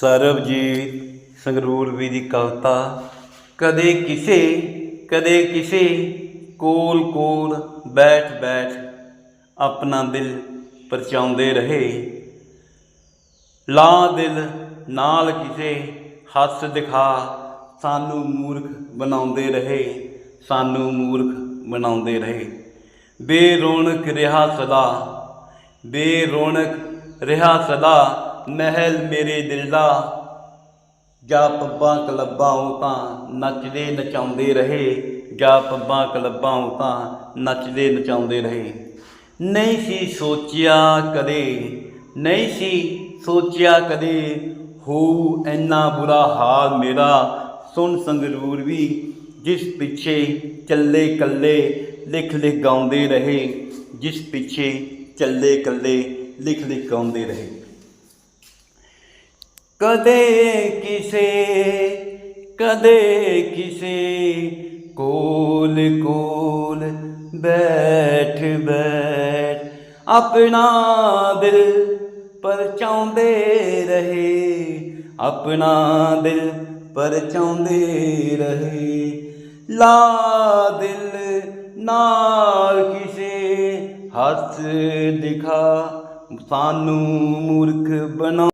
ਸਰਬਜੀਤ ਸੰਗਰੂਰ ਵੀ ਦੀ ਕਵਿਤਾ, ਕਦੇ ਕਿਸੇ ਕਦੇ ਕਿਸੇ ਕੋਲ ਕੋਲ ਬੈਠ ਬੈਠ ਆਪਣਾ ਦਿਲ ਪਰਚਾਉਂਦੇ ਰਹੇ। ਲਾ ਦਿਲ ਨਾਲ ਕਿਸੇ, ਹੱਸ ਦਿਖਾ ਸਾਨੂੰ ਮੂਰਖ ਬਣਾਉਂਦੇ ਰਹੇ, ਸਾਨੂੰ ਮੂਰਖ ਬਣਾਉਂਦੇ ਰਹੇ। ਬੇਰੌਣਕ ਰਿਹਾ ਸਦਾ, ਬੇਰੌਣਕ ਰਿਹਾ ਸਦਾ ਮਹਿਲ ਮੇਰੇ ਦਿਲ ਦਾ। ਜਾਂ ਪੱਬਾਂ ਕਲੱਬਾਂ ਉਹ ਨੱਚਦੇ ਨਚਾਉਂਦੇ ਰਹੇ। ਜਾਂ ਪੱਬਾਂ ਕਲੱਬਾਂ ਉਹ ਨੱਚਦੇ ਨਚਾਉਂਦੇ ਰਹੇ। ਨਹੀਂ ਸੀ ਸੋਚਿਆ ਕਦੇ, ਨਹੀਂ ਸੀ ਸੋਚਿਆ ਕਦੇ, ਹੋ ਇੰਨਾ ਬੁਰਾ ਹਾਲ ਮੇਰਾ। ਸੁਣ ਸੰਗਰੂਰ ਵੀ ਜਿਸ ਪਿੱਛੇ ਚੱਲੇ ਕੱਲੇ ਲਿਖ ਲਿਖ ਗਾਉਂਦੇ ਰਹੇ। ਜਿਸ ਪਿੱਛੇ ਚੱਲੇ ਕੱਲੇ ਲਿਖ ਲਿਖ ਗਾਉਂਦੇ ਰਹੇ। ਕਦੇ ਕਿਸੇ ਕਦੇ ਕਿਸੇ ਕੋਲ ਕੋਲ ਬੈਠ ਬੈਠ ਆਪਣਾ ਦਿਲ ਪਰਚਾਉਂਦੇ ਰਹੇ, ਆਪਣਾ ਦਿਲ ਪਰਚਾਉਂਦੇ ਰਹੇ। ਲਾ ਦਿਲ ਨਾਲ ਕਿਸੇ ਹੱਥ ਦਿਖਾ, ਸਾਨੂੰ ਮੂਰਖ ਬਣਾ